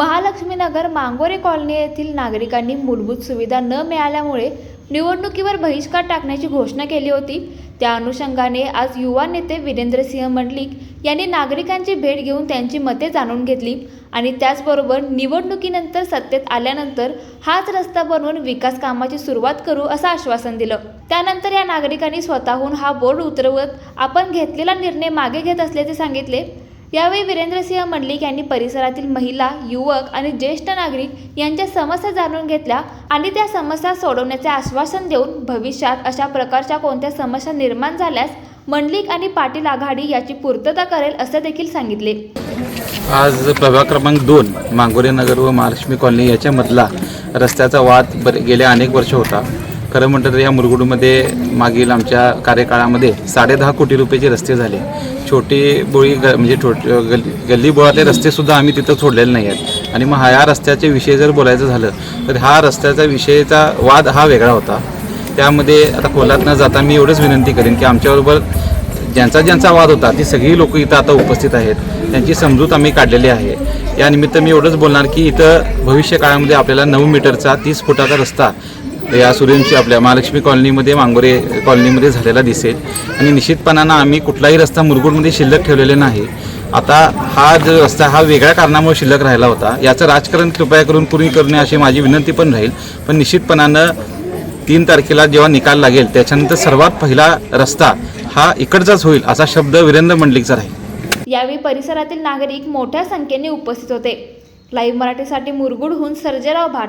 Mahalakshmi Nagar मांगोरे colony येथील नागरिकांनी मूलभूत सुविधा न मिळाल्यामुळे निवडणुकीवर बहिष्कार टाकण्याची घोषणा केली होती. त्या अनुषंगाने आज युवा नेते वीरेंद्रसिंह मंडलिक यांनी नागरिकांची भेट घेऊन त्यांची मते जाणून घेतली आणि त्याचबरोबर निवडणुकीनंतर सत्तेत आल्यानंतर हाच रस्ता बनवून विकास कामाची सुरुवात करू असं आश्वासन दिलं. त्यानंतर या नागरिकांनी स्वतःहून हा बोर्ड उतरवत आपण घेतलेला निर्णय मागे घेत असल्याचे सांगितले. यावेळी वीरेंद्रसिंह मंडलिक यांनी परिसरातील महिला युवक आणि ज्येष्ठ नागरिक यांच्या समस्या जाणून घेतल्या आणि त्या समस्या सोडवण्याचे आश्वासन देऊन भविष्यात अशा प्रकारच्या कोणत्या समस्या निर्माण झाल्यास मंडलिक आणि पाटील आघाडी याची पूर्तता करेल असे देखील सांगितले. आज प्रभाग क्रमांक दोन मांगोरे नगर व महालक्ष्मी कॉलनी याच्यामधला रस्त्याचा वाद गेल्या अनेक वर्ष होता. खरं म्हटलं तर या मुरगुडमध्ये मागील आमच्या कार्यकाळामध्ये साडेदहा कोटी रुपयाचे रस्ते झाले. छोटी बोळी ग म्हणजे छोट गल्ली गल्ली बोळातले रस्तेसुद्धा आम्ही तिथं सोडलेले नाही आहेत आणि मग हा या रस्त्याचे विषय जर बोलायचं झालं तर हा रस्त्याचा विषयीचा वाद हा वेगळा होता. त्यामध्ये आता खोलात न जाता मी एवढंच विनंती करेन की आमच्याबरोबर ज्यांचा ज्यांचा वाद होता ती सगळी लोक इथं आता उपस्थित आहेत. त्यांची समजूत आम्ही काढलेली आहे. यानिमित्त मी एवढंच बोलणार की इथं भविष्य काळामध्ये आपल्याला नऊ मीटरचा तीस फुटाचा रस्ता या सूर्यवंशी आपल्या महालक्ष्मी कॉलनीमध्ये मांगोरे कॉलनीमध्ये झालेला दिसेल. आणि निश्चितपणानं आम्ही कुठलाही रस्ता मुरगुडमध्ये शिल्लक ठेवलेले नाही. आता हा जो रस्ता हा वेगळ्या कारणामुळे शिल्लक राहिला होता. याचं राजकारण कृपया करून पूर्ण करणे अशी माझी विनंती पण राहील. पण निश्चितपणानं तीन तारखेला जेव्हा निकाल लागेल त्याच्यानंतर सर्वात पहिला रस्ता हा इकडचाच होईल असा शब्द वीरेंद्र मंडलिकचा राहील. यावेळी परिसरातील नागरिक मोठ्या संख्येने उपस्थित होते. लाईव्ह मराठीसाठी मुरगुडहून सर्जेराव भाट